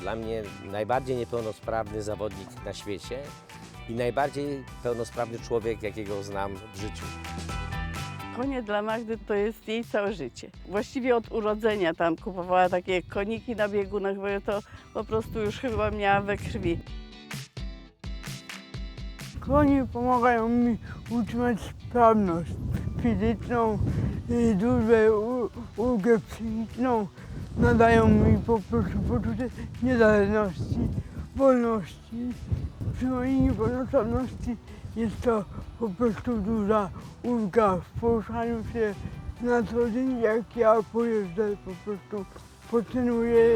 dla mnie najbardziej niepełnosprawny zawodnik na świecie i najbardziej pełnosprawny człowiek, jakiego znam w życiu. Konie dla Magdy to jest jej całe życie. Właściwie od urodzenia tam kupowała takie koniki na biegunach, bo ja to po prostu już chyba miała we krwi. Konie pomagają mi utrzymać sprawność fizyczną, duże u- ulgę psychiczną, nadają mi po prostu poczucie niezależności, wolności. Przy mojej niepełnosprawności jest to po prostu duża ulga w poruszaniu się na co dzień, jak ja pojeżdżę, po prostu potrzebuję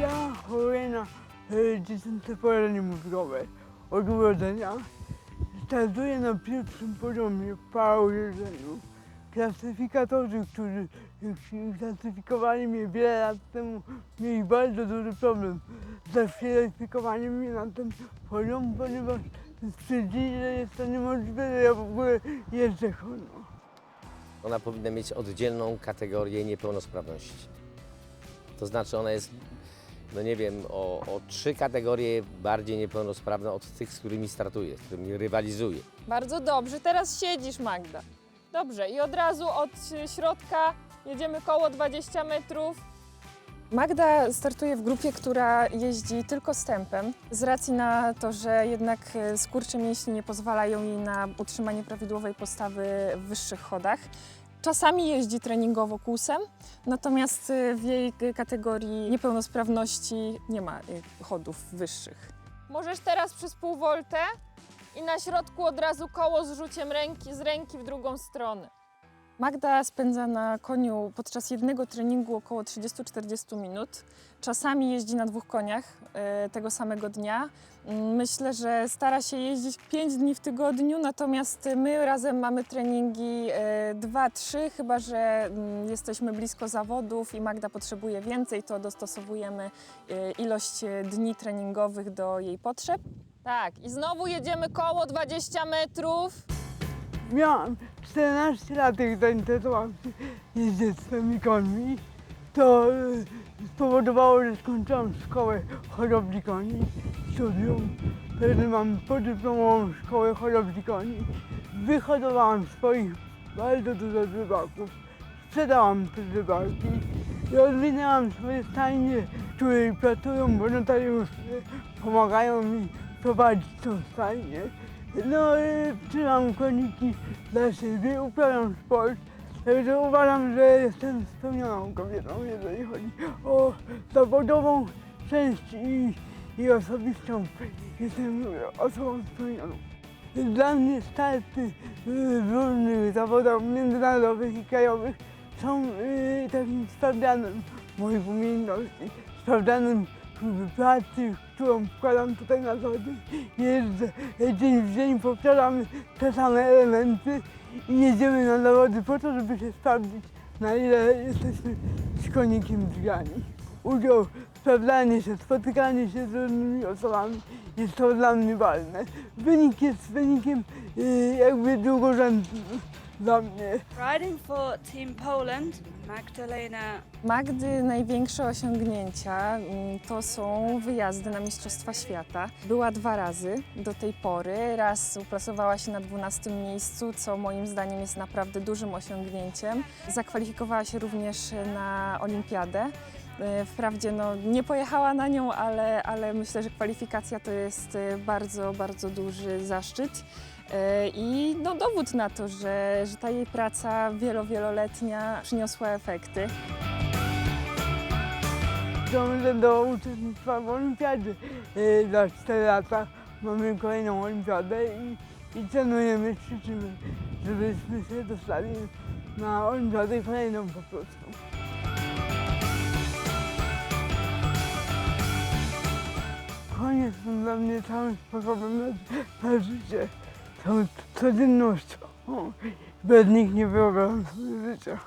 Ja choruję na dziecięce porażenie mózgowe od urodzenia. Startuję na pierwszym poziomie w parajeżdżeniu. Klasyfikatorzy, którzy klasyfikowali mnie wiele lat temu, mieli bardzo duży problem z zakwalifikowaniem mnie na ten poziom, ponieważ stwierdzili, że jest to niemożliwe, że ja w ogóle jeżdżę konno. Ona powinna mieć oddzielną kategorię niepełnosprawności. To znaczy ona jest, no nie wiem, o, o trzy kategorie bardziej niepełnosprawna od tych, z którymi startuje, z którymi rywalizuje. Bardzo dobrze, teraz siedzisz Magda. Dobrze, i od razu od środka jedziemy koło 20 metrów. Magda startuje w grupie, która jeździ tylko stępem, z racji na to, że jednak e, skurcze mięśni nie pozwalają jej na utrzymanie prawidłowej postawy w wyższych chodach. Czasami jeździ treningowo kłusem, natomiast e, w jej kategorii niepełnosprawności nie ma e, chodów wyższych. Możesz teraz przez pół voltę i na środku od razu koło z rzuciem ręki, z ręki w drugą stronę. Magda spędza na koniu podczas jednego treningu około 30-40 minut. Czasami jeździ na dwóch koniach e, tego samego dnia. Mm, Myślę, że stara się jeździć 5 dni w tygodniu, natomiast my razem mamy treningi 2-3, chyba że mm, jesteśmy blisko zawodów i Magda potrzebuje więcej, to dostosowujemy e, ilość e, dni treningowych do jej potrzeb. Tak, i znowu jedziemy koło 20 metrów. Miałam 14 lat, jak zainteresowałam się jeździectwem i końmi. To e, spowodowało, że skończyłam szkołę hodowli koni, studium. Wtedy mam podyplomową szkołę hodowli koni. Wyhodowałam swoich bardzo dużo rybaków. Sprzedałam te rybaki i rozwinęłam swoje stajnie, w której pracują wolontariusze. Pomagają mi prowadzić tą stajnię. No, y, trzymam koniki dla siebie, uprawiam sport. Także uważam, że jestem spełnioną kobietą, jeżeli chodzi o zawodową część i, i osobistą. Jestem osobą spełnioną. Dla mnie starty y, w różnych zawodach międzynarodowych i krajowych są y, takim sprawdzianem moich umiejętności, sprawdzianem pracy, którą wkładam tutaj na co dzień. Jeżdżę dzień w dzień, powtarzamy te same elementy i jedziemy na zawody po to, żeby się sprawdzić, na ile jesteśmy z konikiem zgrani. Udział, sprawdzanie się, spotykanie się z różnymi osobami jest to dla mnie ważne. Wynik jest wynikiem y, jakby drugorzędnym dla mnie. Riding for Team Poland, Magdalena Magdy największe osiągnięcia mm, to są wyjazdy na Mistrzostwa Świata. Była dwa razy do tej pory. Raz uplasowała się na 12 miejscu, co moim zdaniem jest naprawdę dużym osiągnięciem. Zakwalifikowała się również na Olimpiadę. E, Wprawdzie no, nie pojechała na nią, ale, ale myślę, że kwalifikacja to jest e, bardzo, bardzo duży zaszczyt. E, I no, dowód na to, że, że ta jej praca wielo, wieloletnia przyniosła efekty. Dążę do uczestnictwa w olimpiadzie za 4 lata. Mamy kolejną olimpiadę i, i trenujemy, ćwiczymy, żebyśmy się dostali na olimpiadę kolejną po prostu. Konie są dla mnie całym sposobem na, na życie, są codziennością. Bez nich nie wyobrażam sobie życia.